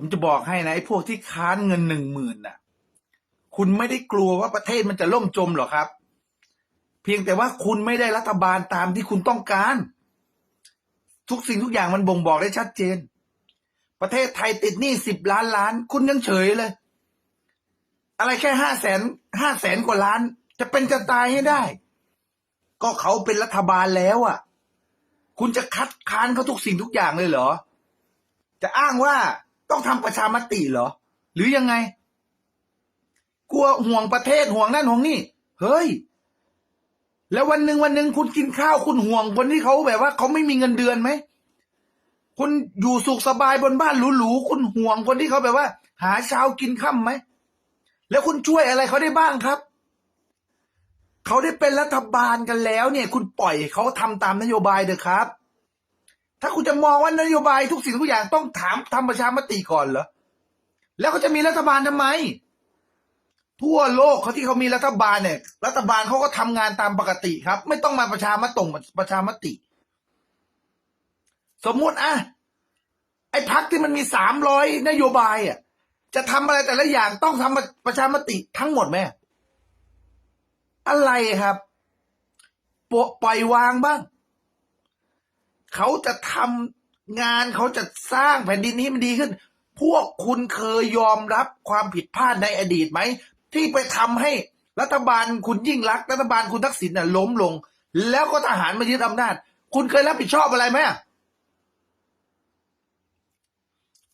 ผมจะบอกให้นะไอ้พวกที่ค้านเงินหนึ่งหมื่นน่ะ คุณไม่ได้กลัวว่าประเทศมันจะล่มจมหรอกครับ เพียงแต่ว่าคุณไม่ได้รัฐบาลตามที่คุณต้องการ ทุกสิ่งทุกอย่างมันบ่งบอกได้ชัดเจน ประเทศไทยติดหนี้สิบล้านล้าน คุณยังเฉยเลย อะไรแค่ห้าแสนห้าแสนกว่าล้าน จะเป็นจะตายให้ได้ ก็เขาเป็นรัฐบาลแล้วอะ คุณจะคัดค้านเขาทุกสิ่งทุกอย่างเลยเหรอ จะอ้างว่า ต้องทำประชามติเหรอ หรือยังไง กลัวห่วงประเทศห่วงนั่นห่วงนี่เฮ้ย แล้ววันหนึ่งวันหนึ่งคุณกินข้าวคุณห่วงคนที่เขาแบบว่าเขาไม่มีเงินเดือนไหมคุณอยู่สุขสบายบนบ้านหรูๆคุณห่วงคนที่เขาแบบว่า หาเช้ากินค่ำไหมแล้วคุณช่วยอะไรเขาได้บ้างครับ เขาได้เป็นรัฐบาลกันแล้วเนี่ย คุณปล่อยเขาทำตามนโยบายเถอะครับ ถ้าคุณจะมองว่านโยบายทุกสิ่งทุกอย่างต้องถามทำประชามติก่อนเหรอ แล้วเขาจะมีรัฐบาลทำไม ทั่วโลกเขาที่เขามีรัฐบาลเนี่ย รัฐบาลเขาก็ทำงานตามปกติครับ ไม่ต้องมาประชามติประชามติ สมมุติอะไอ้พักที่มันมีสามร้อยนโยบายอะจะทำอะไรแต่ละอย่างต้องทำประชามติทั้งหมดไหมอะไรครับปล่อยวางบ้าง เขาจะทำงานเขาจะสร้างแผ่นดินนี้มันดีขึ้น พวกคุณเคยยอมรับความผิดพลาดในอดีตไหม ที่ไปทำให้รัฐบาลคุณยิ่งรักรัฐบาลคุณทักษิณน่ะล้มลง แล้วก็ทหารมายึดอำนาจ คุณเคยรับผิดชอบอะไรไหม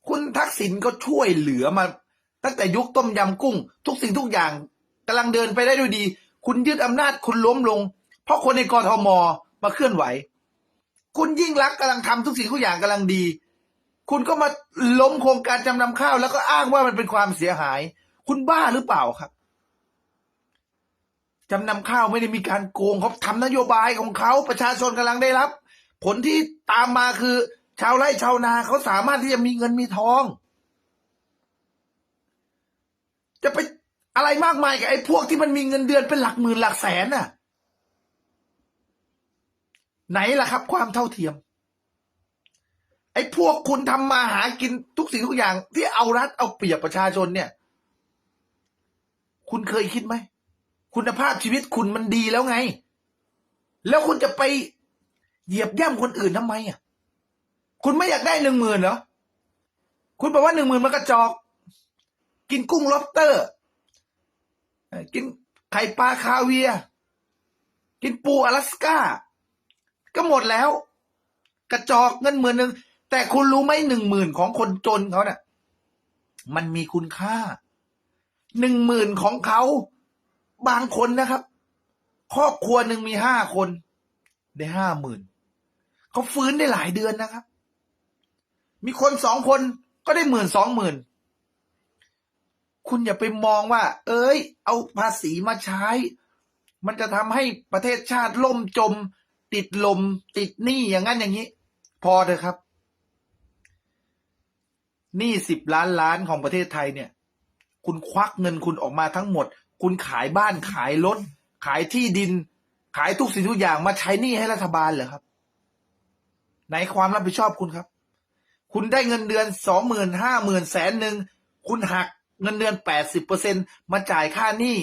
คุณทักษิณก็ช่วยเหลือมาตั้งแต่ยุคต้มยำกุ้ง ทุกสิ่งทุกอย่างกำลังเดินไปได้ด้วยดี คุณยึดอำนาจคุณล้มลง เพราะคนในกรทมมาเคลื่อนไหว คุณยิ่งรักกำลังทำทุกสิ่งทุกอย่างกำลังดี คุณก็มาล้มโครงการจำนำข้าว แล้วก็อ้างว่ามันเป็นความเสียหาย คุณบ้าหรือเปล่าครับจำนำข้าวไม่ได้มีการโกงเขาทำนโยบายของเขาประชาชนกำลังได้รับ ผลที่ตามมาคือ ชาวไร่ชาวนาเขาสามารถที่จะมีเงินมีทอง จะไปอะไรมากมายกับไอ้พวกที่มันมีเงินเดือนเป็นหลักหมื่นหลักแสนน่ะ ไหนล่ะครับ ความเท่าเทียม ไอ้พวกคุณทำมาหากินทุกสิ่งทุกอย่าง ที่เอารัดเอาเปรียบประชาชนเนี่ย คุณเคยคิดไหม คุณภาพชีวิตคุณมันดีแล้วไง แล้วคุณจะไปเหยียบย่ำคนอื่นทำไมอะ คุณไม่อยากได้หนึ่งหมื่นเหรอ คุณบอกว่าหนึ่งหมื่นมันกระจอก กินกุ้งล็อบสเตอร์ กินไข่ปลาคาเวีย กินปูอลาสก้า ก็หมดแล้ว กระจอกเงินหมื่นหนึ่งแต่คุณรู้ไหมหนึ่งหมื่นของคนจนเขาเนี่ยมันมีคุณค่าหนึ่งหมื่นของเขา บางคนนะครับ ครอบครัวหนึ่งมีห้าคน ได้ห้าหมื่นเขาฟื้นได้หลายเดือนนะครับ มีคนสองคนก็ได้หมื่นสองหมื่นคุณอย่าไปมองว่า เอ้ย เอาภาษีมาใช้ มันจะทำให้ประเทศชาติล่มจม ติดลม ติดหนี้อย่างนั้นอย่างนี้ พอเถอะครับหนี้สิบล้านล้านของประเทศไทยเนี่ย คุณควักเงินคุณออกมาทั้งหมด คุณขายบ้านขายรถขายที่ดิน ขายทุกสิ่งทุกอย่างมาใช้หนี้ให้รัฐบาลเหรอครับ ไหนความรับผิดชอบคุณครับ คุณได้เงินเดือนสองหมื่นห้าหมื่นแสนหนึ่งคุณหักเงินเดือนแปดสิบเปอร์เซ็นมาจ่ายค่าหนี้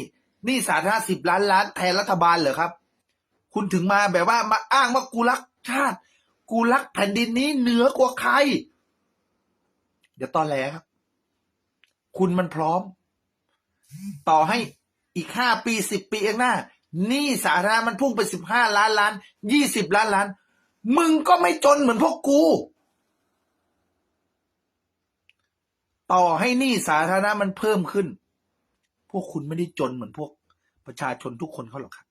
หนี้สาธารณสิบล้านล้านแทนรัฐบาลเหรอครับ คุณถึงมาแบบว่ามาอ้างว่ากูรักชาติ กูรักแผ่นดินนี้เหนือกว่าใครอย่าตอนแหลครับ คุณมันพร้อม ต่อให้อีกห้าปีสิบปีข้างหน้านี้สาธารณะมันพุ่งไปสิบห้าล้านล้านยี่สิบล้านล้าน มึงก็ไม่จนเหมือนพวกกู ต่อให้นี้สาธารณะมันเพิ่มขึ้น พวกคุณไม่ได้จนเหมือนพวกประชาชนทุกคนเขาหรอกครับ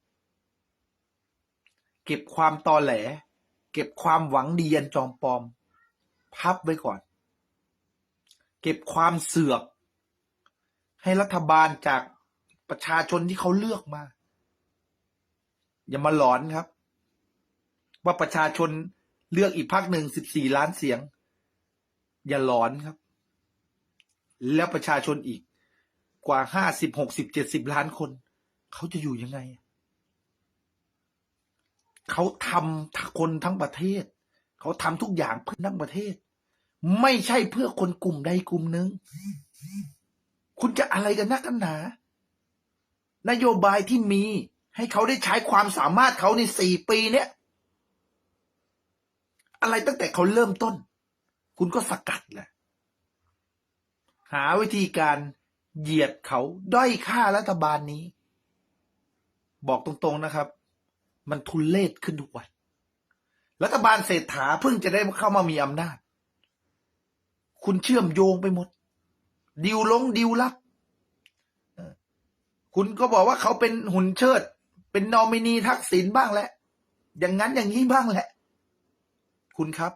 เก็บความตอแหล เก็บความหวังดียันจอมปลอม พับไว้ก่อน เก็บความเสือก ให้รัฐบาลจากประชาชนที่เขาเลือกมา อย่ามาหลอนครับ ว่าประชาชนเลือกอีกพักหนึ่งสิบสี่ล้านเสียง อย่าหลอนครับ แล้วประชาชนอีกกว่าห้าสิบหกสิบเจ็ดสิบล้านคน เขาจะอยู่ยังไง เขาทำคนทั้งประเทศ เขาทำทุกอย่างเพื่อทั้งประเทศ ไม่ใช่เพื่อคนกลุ่มใดกลุ่มหนึ่งคุณจะอะไรกันนักกันหนา นโยบายที่มีให้เขาได้ใช้ความสามารถเขาในสี่ปีเนี้ยอะไรตั้งแต่เขาเริ่มต้น คุณก็สกัดแหละหาวิธีการเหยียดเขาด้อยค่ารัฐบาลนี้ บอกตรงๆนะครับ มันทุนเลศขึ้นทุกวัน รัฐบาลเศรษฐาเพิ่งจะได้เข้ามามีอำนาจ คุณเชื่อมโยงไปหมด ดิวลงดิวลับ คุณก็บอกว่าเขาเป็นหุ่นเชิด เป็นนอมินีทักษิณบ้างแหละ อย่างนั้นอย่างนี้บ้างแหละ คุณครับ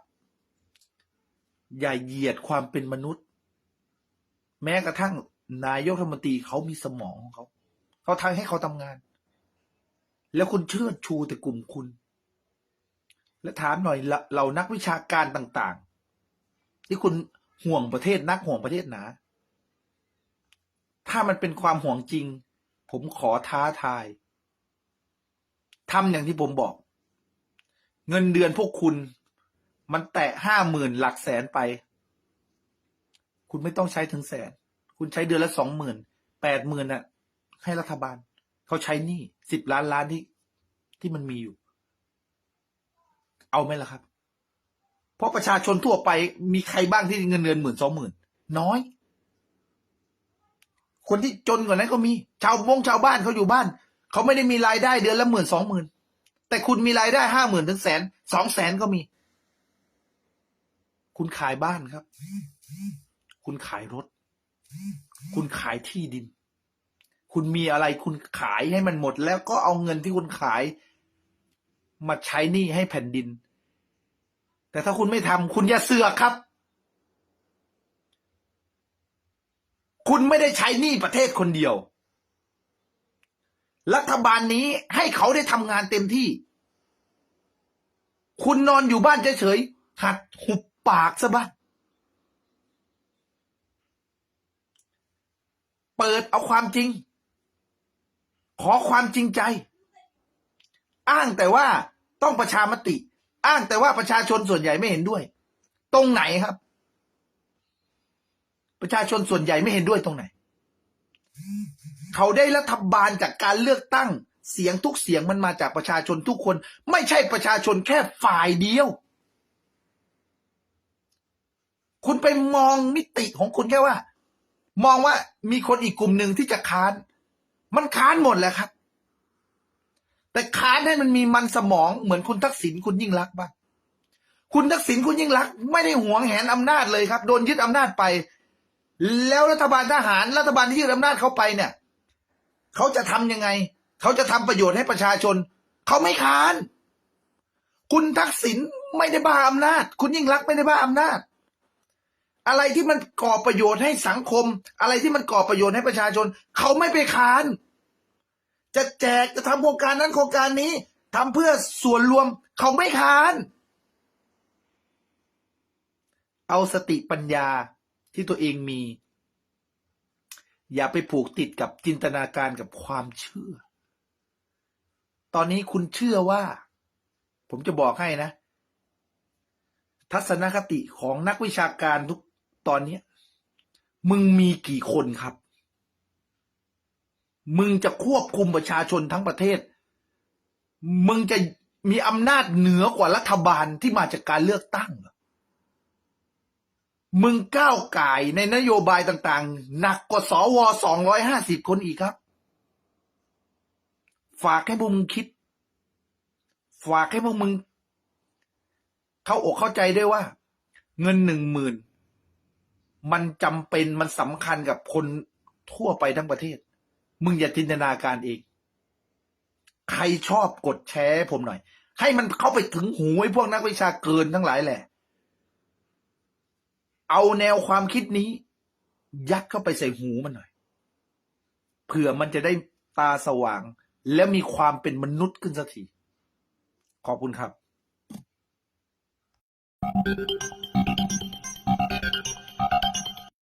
อย่าเหยียดความเป็นมนุษย์ แม้กระทั่งนายกรัฐมนตรีเขามีสมองของเขา เขาทำให้เขาทำงาน แล้วคุณเชิดชูแต่กลุ่มคุณ และถามหน่อยเราเรานักวิชาการต่างๆ ที่คุณห่วงประเทศนักห่วงประเทศหนา ถ้ามันเป็นความห่วงจริง ผมขอท้าทายทำอย่างที่ผมบอก เงินเดือนพวกคุณ มันแตะห้าหมื่นหลักแสนไป คุณไม่ต้องใช้ถึงแสน คุณใช้เดือนละสองหมื่นแปดหมื่นน่ะ ให้รัฐบาล เขาใช้หนี้สิบล้านล้านที่ที่มันมีอยู่ เอาไหมล่ะครับ เพราะประชาชนทั่วไปมีใครบ้างที่เงินเดือนหมื่นสองหมื่นน้อย คนที่จนกว่านั้นก็มี ชาวบงชาวบ้านเขาอยู่บ้าน เขาไม่ได้มีรายได้เดือนละหมื่นสองหมื่นแต่คุณมีรายได้ห้าหมื่นถึงแสนสองแสนก็มี คุณขายบ้านครับ คุณขายรถ คุณขายที่ดิน คุณมีอะไรคุณขายให้มันหมด แล้วก็เอาเงินที่คุณขาย มาใช้หนี้ให้แผ่นดิน แต่ถ้าคุณไม่ทำคุณอย่าเสือกครับ คุณไม่ได้ใช้หนี้ประเทศคนเดียว รัฐบาลนี้ให้เขาได้ทำงานเต็มที่ คุณนอนอยู่บ้านเฉยๆหัดหุบปากซะบ้างเปิดเอาความจริง ขอความจริงใจ อ้างแต่ว่าต้องประชามติ อ้างแต่ว่าประชาชนส่วนใหญ่ไม่เห็นด้วย ตรงไหนครับ ประชาชนส่วนใหญ่ไม่เห็นด้วยตรงไหน เขาได้รัฐบาลจากการเลือกตั้งเสียงทุกเสียงมันมาจากประชาชนทุกคน ไม่ใช่ประชาชนแค่ฝ่ายเดียว คุณไปมองมิติของคุณแค่ว่า มองว่ามีคนอีกกลุ่มหนึ่งที่จะค้าน มันค้านหมดแหละครับ แต่ค้านให้มันมีมันสมองเหมือนคุณทักษิณคุณยิ่งรักษณ์บ้างคุณทักษิณคุณยิ่งรักษณ์ไม่ได้หวงแหนอำนาจเลยครับ โดนยึดอำนาจไป แล้วรัฐบาลทหารรัฐบาลที่ยึดอำนาจเขาไปเนี่ยเขาจะทำยังไง เขาจะทำประโยชน์ให้ประชาชน เขาไม่ค้าน คุณทักษิณไม่ได้บ้าอำนาจ คุณยิ่งรักษณ์ไม่ได้บ้าอำนาจ อะไรที่มันก่อประโยชน์ให้สังคม อะไรที่มันก่อประโยชน์ให้ประชาชน เขาไม่ไปค้าน จะแจกจะทำโครงการนั้นโครงการนี้ทำเพื่อส่วนรวม เขาไม่ค้าน เอาสติปัญญาที่ตัวเองมี อย่าไปผูกติดกับจินตนาการกับความเชื่อ ตอนนี้คุณเชื่อว่า ผมจะบอกให้นะ ทัศนคติของนักวิชาการทุก ตอนนี้มึงมีกี่คนครับ มึงจะควบคุมประชาชนทั้งประเทศ มึงจะมีอำนาจเหนือกว่ารัฐบาลที่มาจากการเลือกตั้งเหรอมึงก้าวไก่ในนโยบายต่างๆ หนักกว่าสวสองร้อยห้าสิบคนอีกครับ ฝากให้พวกมึงคิด ฝากให้พวกมึง เข้าอกเข้าใจด้วยว่า เงินหนึ่งหมื่น มันจำเป็นมันสำคัญกับคนทั่วไปทั้งประเทศ มึงอย่าจินตนาการเอง ใครชอบกดแชร์ผมหน่อย ให้มันเข้าไปถึงหูไอ้พวกนักวิชาเกินทั้งหลายแหละ เอาแนวความคิดนี้ ยัดเข้าไปใส่หูมันหน่อย เผื่อมันจะได้ตาสว่าง และมีความเป็นมนุษย์ขึ้นสักที ขอบคุณครับ